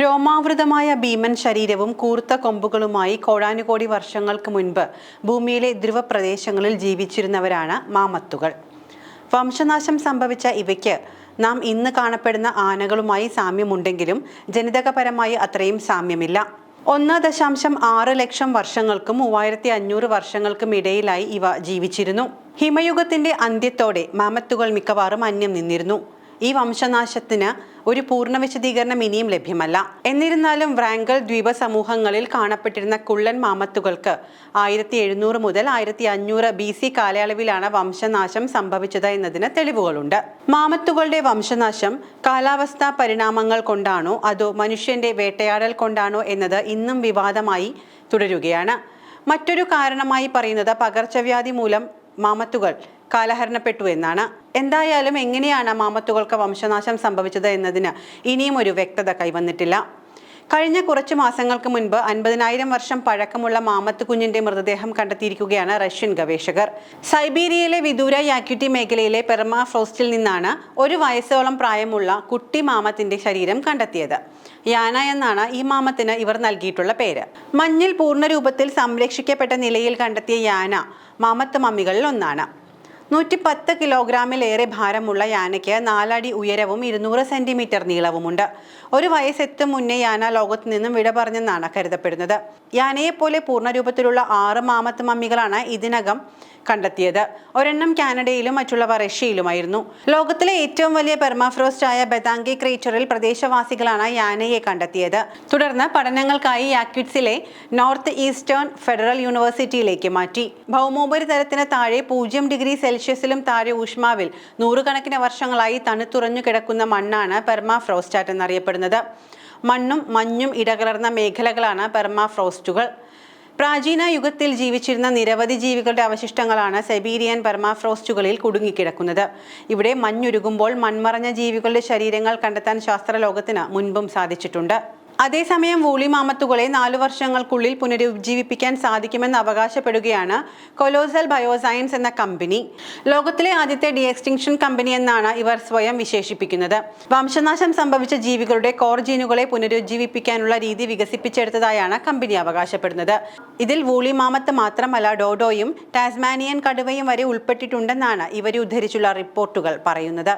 രോമാവൃതമായ ഭീമൻ ശരീരവും കൂർത്ത കൊമ്പുകളുമായി കോടാനുകോടി വർഷങ്ങൾക്ക് മുൻപ് ഭൂമിയിലെ ധ്രുവപ്രദേശങ്ങളിൽ ജീവിച്ചിരുന്നവരാണ് മാമത്തുകൾ. വംശനാശം സംഭവിച്ച ഇവയ്ക്ക് നാം ഇന്ന് കാണപ്പെടുന്ന ആനകളുമായി സാമ്യമുണ്ടെങ്കിലും ജനിതകപരമായി അത്രയും സാമ്യമില്ല. ഒന്ന് ദശാംശം ആറ് ലക്ഷം വർഷങ്ങൾക്കും മൂവായിരത്തി അഞ്ഞൂറ് വർഷങ്ങൾക്കും ഇടയിലായി ഇവ ജീവിച്ചിരുന്നു. ഹിമയുഗത്തിന്റെ അന്ത്യത്തോടെ മാമത്തുകൾ മിക്കവാറും അന്യം നിന്നിരുന്നു. ഈ വംശനാശത്തിന് ഒരു പൂർണ വിശദീകരണം ഇനിയും ലഭ്യമല്ല. എന്നിരുന്നാലും വ്രാങ്കൽ ദ്വീപ സമൂഹങ്ങളിൽ കാണപ്പെട്ടിരുന്ന കുള്ളൻ മാമത്തുകൾക്ക് ആയിരത്തി എഴുന്നൂറ് മുതൽ ആയിരത്തി അഞ്ഞൂറ് ബി സി കാലയളവിലാണ് വംശനാശം സംഭവിച്ചത് എന്നതിന് തെളിവുകളുണ്ട്. മാമത്തുകളുടെ വംശനാശം കാലാവസ്ഥാ പരിണാമങ്ങൾ കൊണ്ടാണോ അതോ മനുഷ്യന്റെ വേട്ടയാടൽ കൊണ്ടാണോ എന്നത് ഇന്നും വിവാദമായി തുടരുകയാണ്. മറ്റൊരു കാരണമായി പറയുന്നത് പകർച്ചവ്യാധി മൂലം മാമത്തുകൾ. കാലഹരണപ്പെട്ടു എന്നാണ്. എന്തായാലും എങ്ങനെയാണ് മാമത്തുകൾക്ക് വംശനാശം സംഭവിച്ചത് എന്നതിന് ഇനിയും ഒരു വ്യക്തത കൈവന്നിട്ടില്ല. കഴിഞ്ഞ കുറച്ച് മാസങ്ങൾക്ക് മുൻപ് അൻപതിനായിരം വർഷം പഴക്കമുള്ള മാമത്ത് കുഞ്ഞിന്റെ മൃതദേഹം കണ്ടെത്തിയിരിക്കുകയാണ് റഷ്യൻ ഗവേഷകർ. സൈബീരിയയിലെ വിദൂര യാക്യുറ്റി മേഖലയിലെ പെർമാ ഫ്രോസ്റ്റിൽ നിന്നാണ് ഒരു വയസ്സോളം പ്രായമുള്ള കുട്ടി മാമത്തിന്റെ ശരീരം കണ്ടെത്തിയത്. യാന എന്നാണ് ഈ മാമത്തിന് ഇവർ നൽകിയിട്ടുള്ള പേര്. മഞ്ഞിൽ പൂർണരൂപത്തിൽ സംരക്ഷിക്കപ്പെട്ട നിലയിൽ കണ്ടെത്തിയ യാന മാമത്ത് മമ്മികളിൽ ഒന്നാണ്. നൂറ്റി പത്ത് കിലോഗ്രാമിലേറെ ഭാരമുള്ള യാനയ്ക്ക് നാലടി ഉയരവും ഇരുന്നൂറ് സെന്റിമീറ്റർ നീളവുമുണ്ട്. ഒരു വയസ്സെത്തും മുന്നേ യാന ലോകത്ത് നിന്നും വിട പറഞ്ഞെന്നാണ് കരുതപ്പെടുന്നത്. യാനയെപ്പോലെ പൂർണരൂപത്തിലുള്ള ആറ് മാമത്ത് മമ്മികളാണ് ഇതിനകം കണ്ടെത്തിയത്. ഒരെണ്ണം കാനഡയിലും മറ്റുള്ളവ റഷ്യയിലുമായിരുന്നു. ലോകത്തിലെ ഏറ്റവും വലിയ പെർമാഫ്രോസ്റ്റ് ആയ ബെതാങ്കി ക്രേറ്ററിൽ പ്രദേശവാസികളാണ് യാനയെ കണ്ടെത്തിയത്. തുടർന്ന് പഠനങ്ങൾക്കായി യാക്വിറ്റ്സിലെ നോർത്ത് ഈസ്റ്റേൺ ഫെഡറൽ യൂണിവേഴ്സിറ്റിയിലേക്ക് മാറ്റി. ഭൗമോപരിതലത്തിന് താഴെ പൂജ്യം ഡിഗ്രി സെൽഷ്യസിലും താഴെ ഊഷ്മാവിൽ നൂറുകണക്കിന് വർഷങ്ങളായി തണുത്തുറഞ്ഞു കിടക്കുന്ന മണ്ണാണ് പെർമാഫ്രോസ്റ്റാറ്റ് എന്നറിയപ്പെടുന്നത്. മണ്ണും മഞ്ഞും ഇടകലർന്ന മേഖലകളാണ് പെർമാഫ്രോസ്റ്റുകൾ. പ്രാചീന യുഗത്തിൽ ജീവിച്ചിരുന്ന നിരവധി ജീവികളുടെ അവശിഷ്ടങ്ങളാണ് സെബീരിയൻ പെർമാഫ്രോസ്റ്റുകളിൽ കുടുങ്ങിക്കിടക്കുന്നത്. ഇവിടെ മഞ്ഞുരുകുമ്പോൾ മൺമറഞ്ഞ ജീവികളുടെ ശരീരങ്ങൾ കണ്ടെത്താൻ ശാസ്ത്രലോകത്തിന് മുൻപും സാധിച്ചിട്ടുണ്ട്. അതേസമയം വൂളിമാമത്തുകളെ നാലു വർഷങ്ങൾക്കുള്ളിൽ പുനരുജ്ജീവിപ്പിക്കാൻ സാധിക്കുമെന്ന് അവകാശപ്പെടുകയാണ് കൊലോസൽ ബയോസയൻസ് എന്ന കമ്പനി. ലോകത്തിലെ ആദ്യത്തെ ഡി എക്സ്റ്റിങ്ഷൻ കമ്പനി എന്നാണ് ഇവർ സ്വയം വിശേഷിപ്പിക്കുന്നത്. വംശനാശം സംഭവിച്ച ജീവികളുടെ കോർ ജീനുകളെ പുനരുജ്ജീവിപ്പിക്കാനുള്ള രീതി വികസിപ്പിച്ചെടുത്തതായാണ് കമ്പനി അവകാശപ്പെടുന്നത്. ഇതിൽ വൂളിമാമത്ത് മാത്രമല്ല ഡോഡോയും ടാസ്മാനിയൻ കടുവയും വരെ ഉൾപ്പെട്ടിട്ടുണ്ടെന്നാണ് ഇവരെ ഉദ്ധരിച്ചുള്ള റിപ്പോർട്ടുകൾ പറയുന്നത്.